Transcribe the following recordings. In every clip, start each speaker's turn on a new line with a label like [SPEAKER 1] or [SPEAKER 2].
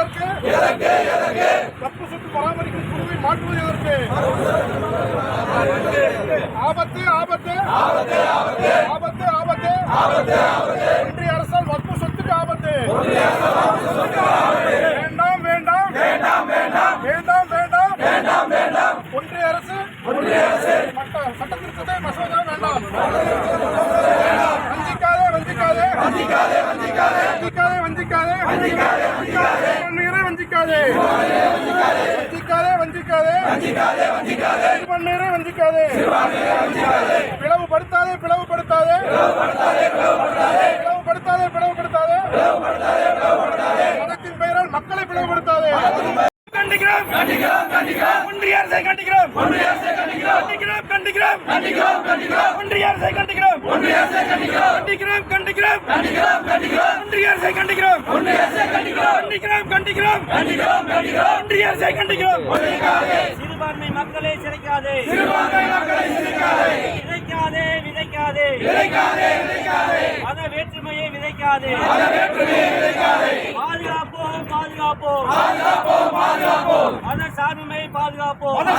[SPEAKER 1] எதற்கு? தப்பு சொத்து பராமரிக்கும் குழுவை மாற்றுவது எதற்கு? ஆபத்து ஆபத்து. ஆபத்து ஆபத்து. ஒன்றிய அரசால் வக்பு சொத்துக்கு ஆபத்து. வேண்டாம் வேண்டாம். வேண்டாம் வேண்டாம். வேண்டாம் ஒன்றிய அரசு. சட்ட சட்ட திருத்தத்தை மசோதா வேண்டாம். வஞ்சிக்காதே வஞ்சிக்காதே. வஞ்சிக்காதே வஞ்சிக்காதே. வஞ்சிக்காதே பன்னீரை வஞ்சிக்காதே வஞ்சிக்காதே. வஞ்சிக்காதே பன்னீரை வஞ்சிக்காதே. பிளவுபடுத்தாதே பிளவுபடுத்தாதே பிளவுபடுத்தாதே பிளவுபடுத்தாதே மதத்தின் பெயரால் மக்களை பிளவுபடுத்தாதே
[SPEAKER 2] கண்டிக்கிறோம் கண்டிக்கிறோம். ஒன்றிய அரசை கண்டிக்கிறோம். ஒன்றிய அரசை கண்டிக்கிறோம். கண்டிக்கிறோம் கண்டிக்கிறோம். கண்டிக்கிறோம் ஒன்றிய அரசை கண்டிக்கிறோம். ஒன்றிய அரசை கண்டிக்கிறோம். கண்டிக்கிறோம் கண்டிக்கிறோம். கண்டிக்கிறோம் கண்டிக்கிறோம். ஒன்றிய அரசை கண்டிக்கிறோம். ஒன்றிய அரசை கண்டிக்கிறோம். கண்டிக்கிறோம் கண்டிக்கிறோம். கண்டிக்கிறோம் கண்டிக்கிறோம். ஒன்றிய அரசை கண்டிக்கிறோம்.
[SPEAKER 3] சிறுபான்மை மக்களை சிறைக்காதே
[SPEAKER 2] சிறுபான்மை மக்களை சிரிக்காதே.
[SPEAKER 3] விதைக்காதே விதைக்காதே.
[SPEAKER 2] விதைக்காதே விதைக்காதே.
[SPEAKER 3] மத வேற்றுமையை விதைக்காதே.
[SPEAKER 2] மத வேற்றுமையை விதைக்காதே.
[SPEAKER 3] பாதுகாப்போம். பாதுகாப்போம்
[SPEAKER 2] பாதுகாப்போம்.
[SPEAKER 3] மத சார்புமை பாதுகாப்போம்.
[SPEAKER 2] மத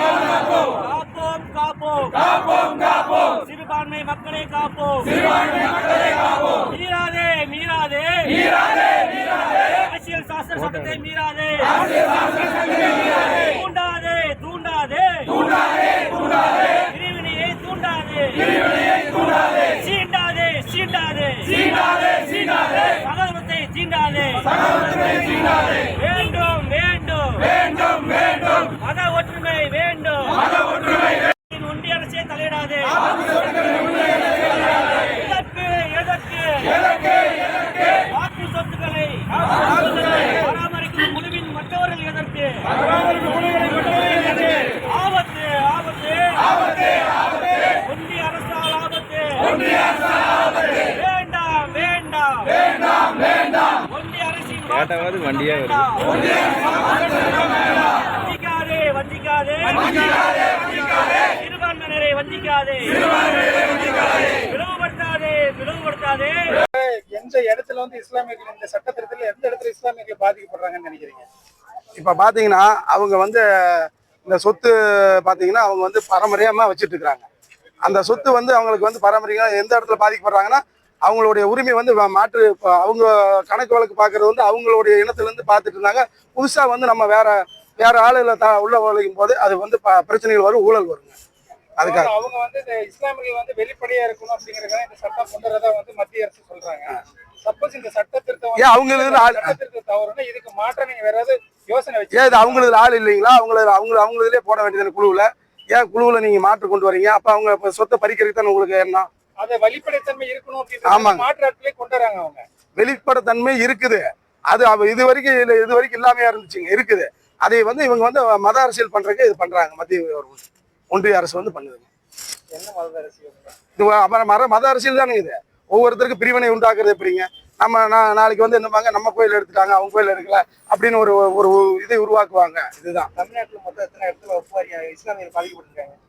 [SPEAKER 2] பாதுகாப்போம்.
[SPEAKER 3] காப்போம் காப்போம்.
[SPEAKER 2] காப்போம் காப்போம்.
[SPEAKER 3] சிறுபான்மை மக்களை காப்போம்.
[SPEAKER 2] சிறுபான்மை மக்களை காப்போம்.
[SPEAKER 3] மீறாதே மீறாதே.
[SPEAKER 2] மீறாதே மீறாதே.
[SPEAKER 3] அரசியல் சாசன சட்டத்தை மீறாதே.
[SPEAKER 2] அரசியல் சாசன சட்டத்தை மீறாதே.
[SPEAKER 3] சகோதரத்தை சீண்டாதே வேண்டும் வேண்டும்.
[SPEAKER 2] வேண்டும் வேண்டும்.
[SPEAKER 3] மத ஒற்றுமை வேண்டும்.
[SPEAKER 2] மத ஒற்றுமை
[SPEAKER 3] ஒன்றிய அரசே தலையிடாதே எதற்கு எதற்கு
[SPEAKER 2] எதற்கு எதற்கு
[SPEAKER 3] வாக்கு சொத்துக்களை பராமரிக்கும் குழுவின் மற்றவர்கள் எதற்கு ஆபத்து ஆபத்து
[SPEAKER 2] ஆபத்து ஆபத்து
[SPEAKER 3] ஒன்றிய அரசால் ஆபத்து
[SPEAKER 2] ஒன்றிய அரசால் ஆபத்து
[SPEAKER 3] வேண்டாம் வேண்டாம்
[SPEAKER 2] வேண்டாம் வேண்டாம்
[SPEAKER 3] ஒன்றிய
[SPEAKER 4] கேட்டாவது வண்டியா வருது.
[SPEAKER 3] வஞ்சிக்காதே சிறுபான்மையினரை வஞ்சிக்காதே. பிளவுபடுத்தாதே பிளவுபடுத்தாதே.
[SPEAKER 1] எந்த இடத்துல வந்து இஸ்லாமியர்கள் இந்த சட்ட திருத்தத்தில் எந்த இடத்துல இஸ்லாமியர்கள் பாதிக்கப்படுறாங்கன்னு நினைக்கிறீங்க?
[SPEAKER 5] இப்போ பார்த்தீங்கன்னா அவங்க வந்து இந்த சொத்து பார்த்தீங்கன்னா அவங்க வந்து பரம்பரையமாக வச்சுட்டு இருக்கிறாங்க. அந்த சொத்து வந்து அவங்களுக்கு வந்து பரம்பரையாக எந்த இடத்துல பாதிக்கப்படுறாங்கன்னா அவங்களுடைய உரிமை வந்து மாற்று அவங்க கணக்கு வழக்கு பார்க்கறது வந்து அவங்களுடைய இனத்துலேருந்து பார்த்துட்டு இருந்தாங்க. புதுசாக வந்து நம்ம வேற வேற ஆளுகளை த உள்ள வளைக்கும் போது அது வந்து பிரச்சனைகள் வரும் ஊழல் வருங்க. அதுக்காக.
[SPEAKER 1] அவங்க வந்து இந்த இஸ்லாமியர்கள் வந்து வெளிப்படையா இருக்கணும் அப்படிங்கறத இந்த சட்டம் கொண்டு வரதா வந்து மத்திய அரசு சொல்றாங்க. சப்போஸ் இந்த சட்ட திருத்தம் வந்து-
[SPEAKER 5] ஏன் அவங்க இதுல ஆள்-
[SPEAKER 1] சட்ட திருத்தம் தவறுனா இதுக்கு மாற்றம் நீங்க வேற ஏதாவது யோசனை வச்சு
[SPEAKER 5] ஏன் அவங்களுக்கு ஆள் இல்லைங்களா? அவங்கள அவங்க அவங்களதுலேயே போட வேண்டியது குழுவில்? ஏன் குழுவில் நீங்கள் மாற்று கொண்டு வரீங்க? அப்போ அவங்க சொத்தை பறிக்கிறதுக்கு தான் உங்களுக்கு என்ன?
[SPEAKER 1] அதை வெளிப்படைத்தன்மை இருக்கணும். அப்படின்னு மாற்று ஆட்களே கொண்டு வராங்க அவங்க.
[SPEAKER 5] வெளிப்படைத்தன்மை இருக்குது. அது இது வரைக்கும் இது வரைக்கும் இல்லாமையா இருந்துச்சுங்க இருக்குது. அதை வந்து இவங்க வந்து மத அரசியல் பண்றதுக்கு இது பண்றாங்க மத்திய ஒரு- ஒன்றிய அரசு வந்து பண்ணுதுங்க.
[SPEAKER 1] என்ன மத அரசியல்
[SPEAKER 5] இது? மத அரசியல் தானே இது. ஒவ்வொருத்தருக்கும் பிரிவினை உண்டாக்குறது எப்படிங்க? நம்ம நா- நாளைக்கு வந்து என்னப்பாங்க நம்ம கோயில் எடுத்துட்டாங்க அவங்க கோயில் எடுக்கல அப்படின்னு ஒரு ஒரு இதை உருவாக்குவாங்க. இதுதான்.
[SPEAKER 1] தமிழ்நாட்டுல மொத்தம் எத்தனை இடத்துல ஒப்பாரியா இஸ்லாமியர்கள் பாதிக்கப்பட்டிருக்காங்க?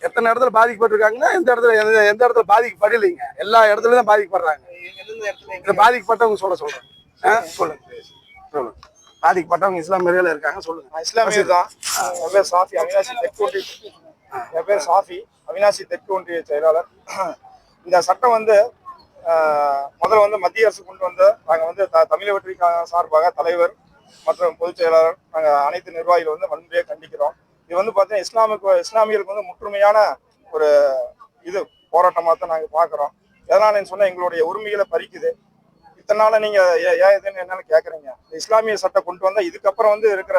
[SPEAKER 5] எத்தனை இடத்துல பாதிக்கப்பட்டிருக்காங்கன்னா எந்த இடத்துல எந்த எந்த இடத்துல பாதிக்கப்படலைங்க. எல்லா இடத்துலயும் தான் பாதிக்கப்படுறாங்க. இதுல பாதிக்கப்பட்டவங்க சொல்ல சொல்றேன் ஆ, சொல்லுங்க. சொல்லுங்க. பாதிக்கப்பட்டவங்க இஸ்லாமியர்கள் இருக்காங்க சொல்லுங்க.
[SPEAKER 1] இஸ்லாமியர் தான். என் பேர் சாஃபி அவினாசி தெற்கு ஒன்றிய என் பேர் சாஃபி அவினாசி தெற்கு ஒன்றிய செயலாளர். இந்த சட்டம் வந்து முதல்ல வந்து மத்திய அரசு கொண்டு வந்த நாங்கள் வந்து த- தமிழ் வெற்றி சார்பாக தலைவர் மற்றும் பொதுச் செயலாளர் நாங்கள் அனைத்து நிர்வாகிகள் வந்து வன்முறையாக கண்டிக்கிறோம். இது வந்து பார்த்தீங்கன்னா இஸ்லாமுக்கு இஸ்லாமியர்களுக்கு வந்து முற்றுமையான ஒரு இது போராட்டமாக தான் நாங்கள் பார்க்குறோம். எதனாலன்னு சொன்னால் எங்களுடைய உரிமைகளை பறிக்குது. இத்தனால நீங்கள் ஏ ஏன் என்னென்னு இதுன்னு என்னன்னு இஸ்லாமிய சட்டம் கொண்டு வந்தால் இதுக்கப்புறம் வந்து இருக்கிற